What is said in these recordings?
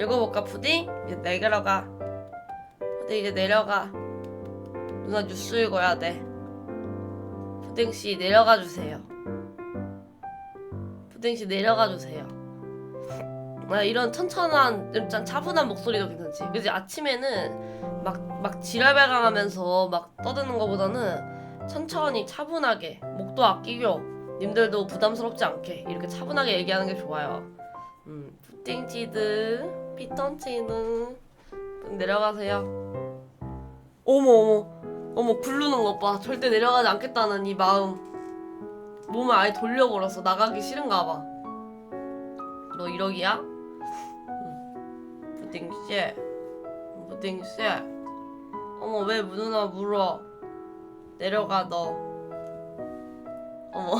읽어볼까 푸딩? 이제 내려가. 푸딩 이제 내려가. 누나 뉴스 읽어야 돼. 푸딩씨 내려가 주세요. 푸딩씨 내려가 주세요. 아, 이런 천천한 좀 짠- 차분한 목소리도 괜찮지? 그지? 아침에는 막, 막 지랄발광하면서 막 떠드는 거보다는 천천히 차분하게 목도 아끼고 님들도 부담스럽지 않게 이렇게 차분하게 얘기하는 게 좋아요 음, 푸딩치드 피톤치드 내려가세요. 어머 어머. 어머 굴르는 것 봐. 절대 내려가지 않겠다는 이 마음. 몸을 아예 돌려버렸어. 나가기 싫은가 봐 너 이러기야? 응. 푸딩씨 푸딩씨 어머 왜 누나 물어? 내려가 너. 어머.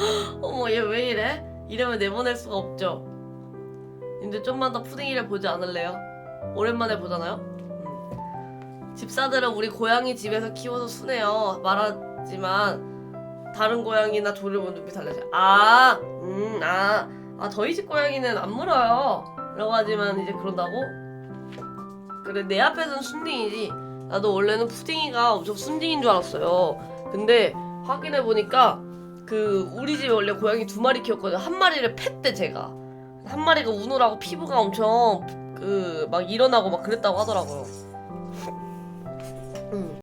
어머 얘 왜 이래? 이러면 내보낼 수가 없죠 근데 좀만 더 푸딩이를 보지 않을래요? 오랜만에 보잖아요? 음. 집사들은 우리 고양이 집에서 키워서 순해요 말하지만 다른 고양이나 조를 보면 눈빛 달라져요 아, 음, 아, 아 저희 집 고양이는 안 물어요 라고 하지만 이제 그런다고? 그래 내 앞에서는 순딩이지 나도 원래는 푸딩이가 엄청 순딩인 줄 알았어요 근데 확인해 보니까 그 우리 집에 원래 고양이 두 마리 키웠거든요 한 마리를 팼대 제가 한 마리가 우느라고 피부가 엄청 그 막 일어나고 막 그랬다고 하더라고요. 음.